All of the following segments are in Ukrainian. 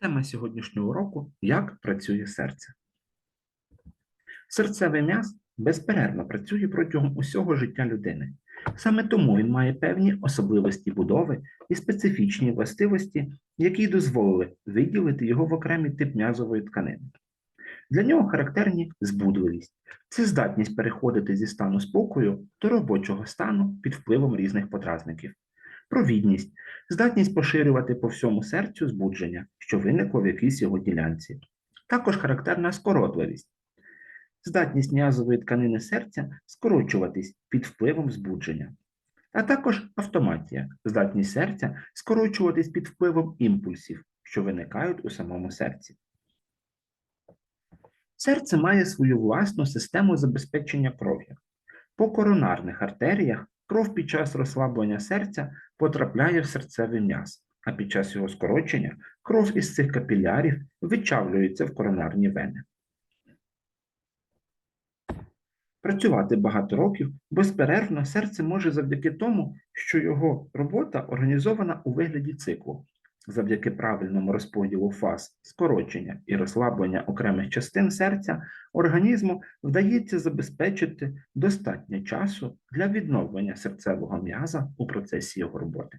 Тема сьогоднішнього уроку як працює серце. Серцевий м'яз безперервно працює протягом усього життя людини. Саме тому він має певні особливості будови і специфічні властивості, які дозволили виділити його в окремий тип м'язової тканини. Для нього характерні збудливість це здатність переходити зі стану спокою до робочого стану під впливом різних подразників, провідність здатність поширювати по всьому серцю збудження, що виникло в якійсь його ділянці. Також характерна скоротливість, здатність м'язової тканини серця скорочуватись під впливом збудження, а також автоматія, здатність серця скорочуватись під впливом імпульсів, що виникають у самому серці. Серце має свою власну систему забезпечення кров'ю. По коронарних артеріях кров під час розслаблення серця потрапляє в серцевий м'яз, а під час його скорочення кров із цих капілярів вичавлюється в коронарні вени. Працювати багато років безперервно серце може завдяки тому, що його робота організована у вигляді циклу. Завдяки правильному розподілу фаз скорочення і розслаблення окремих частин серця організму вдається забезпечити достатньо часу для відновлення серцевого м'яза у процесі його роботи.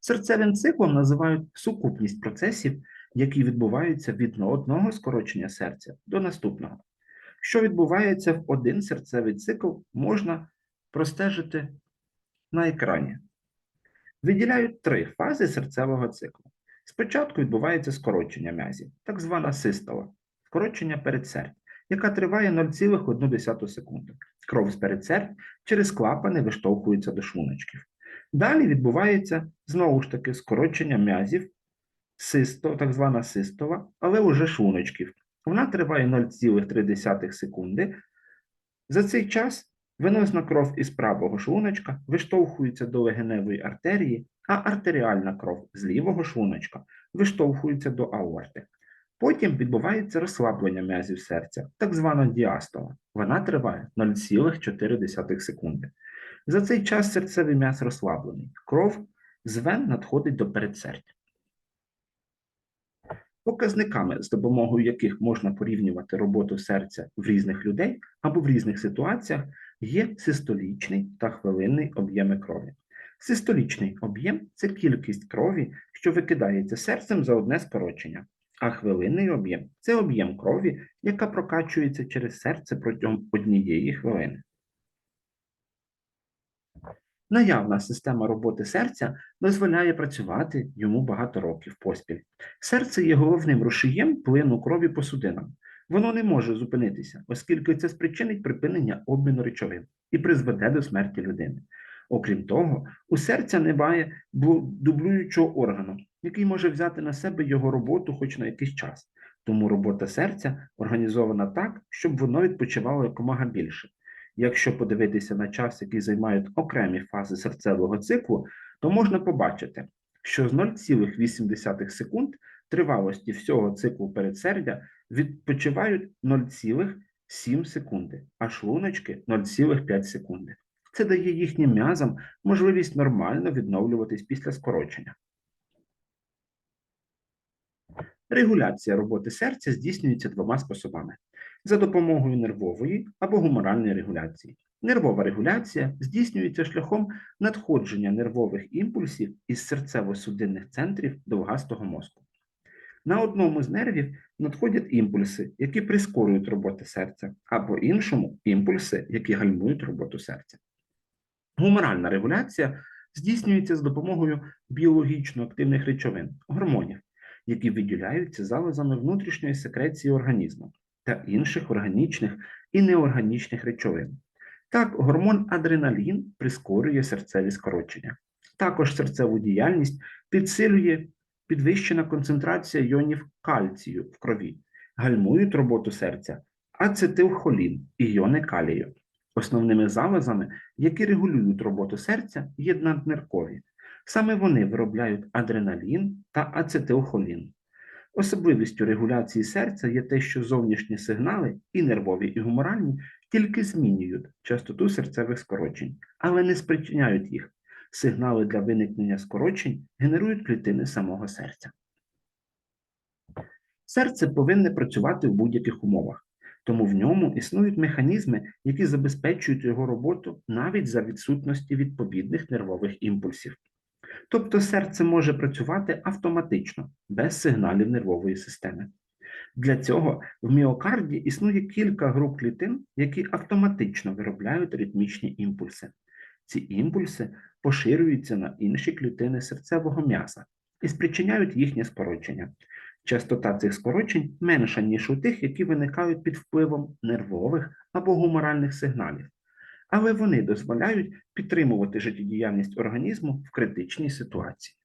Серцевим циклом називають сукупність процесів, які відбуваються від одного скорочення серця до наступного. Що відбувається в один серцевий цикл, можна простежити на екрані. Виділяють три фази серцевого циклу. Спочатку відбувається скорочення м'язів, так звана систола, скорочення передсердь, яка триває 0,1 секунди. Кров з передсердь через клапани виштовхується до шлуночків. Далі відбувається знову ж таки скорочення м'язів, систо, так звана систола, але уже шлуночків. Вона триває 0,3 секунди. За цей час венозна кров із правого шлуночка виштовхується до легеневої артерії, а артеріальна кров з лівого шлуночка виштовхується до аорти. Потім відбувається розслаблення м'язів серця, так звана діастола. Вона триває 0,4 секунди. За цей час серцевий м'яз розслаблений. Кров з вен надходить до передсердя. Показниками, з допомогою яких можна порівнювати роботу серця в різних людей або в різних ситуаціях, є систолічний та хвилинний об'єми крові. Систолічний об'єм це кількість крові, що викидається серцем за одне скорочення, а хвилинний об'єм це об'єм крові, яка прокачується через серце протягом однієї хвилини. Наявна система роботи серця дозволяє працювати йому багато років поспіль. Серце є головним рушієм плину крові по судинам. Воно не може зупинитися, оскільки це спричинить припинення обміну речовин і призведе до смерті людини. Окрім того, у серця немає дублюючого органу, який може взяти на себе його роботу хоч на якийсь час. Тому робота серця організована так, щоб воно відпочивало якомога більше. Якщо подивитися на час, який займають окремі фази серцевого циклу, то можна побачити, що з 0,8 секунд тривалості всього циклу передсердя відпочивають 0,7 секунди, а шлуночки 0,5 секунди. Це дає їхнім м'язам можливість нормально відновлюватись після скорочення. Регуляція роботи серця здійснюється двома способами: за допомогою нервової або гуморальної регуляції. Нервова регуляція здійснюється шляхом надходження нервових імпульсів із серцево-судинних центрів довгастого мозку. На одному з нервів надходять імпульси, які прискорюють роботу серця, або іншому імпульси, які гальмують роботу серця. Гуморальна регуляція здійснюється з допомогою біологічно активних речовин, гормонів, які виділяються залозами внутрішньої секреції організму та інших органічних і неорганічних речовин. Так, гормон адреналін прискорює серцеві скорочення. Також серцеву діяльність підсилює підвищена концентрація іонів кальцію в крові, гальмують роботу серця, ацетилхолін і іони калію. Основними залозами, які регулюють роботу серця, є надниркові. Саме вони виробляють адреналін та ацетилхолін. Особливістю регуляції серця є те, що зовнішні сигнали, і нервові, і гуморальні, тільки змінюють частоту серцевих скорочень, але не спричиняють їх. Сигнали для виникнення скорочень генерують клітини самого серця. Серце повинне працювати в будь-яких умовах, тому в ньому існують механізми, які забезпечують його роботу навіть за відсутності відповідних нервових імпульсів. Тобто серце може працювати автоматично, без сигналів нервової системи. Для цього в міокарді існує кілька груп клітин, які автоматично виробляють ритмічні імпульси. Ці імпульси поширюються на інші клітини серцевого м'яса і спричиняють їхнє скорочення. Частота цих скорочень менша, ніж у тих, які виникають під впливом нервових або гуморальних сигналів, але вони дозволяють підтримувати життєдіяльність організму в критичній ситуації.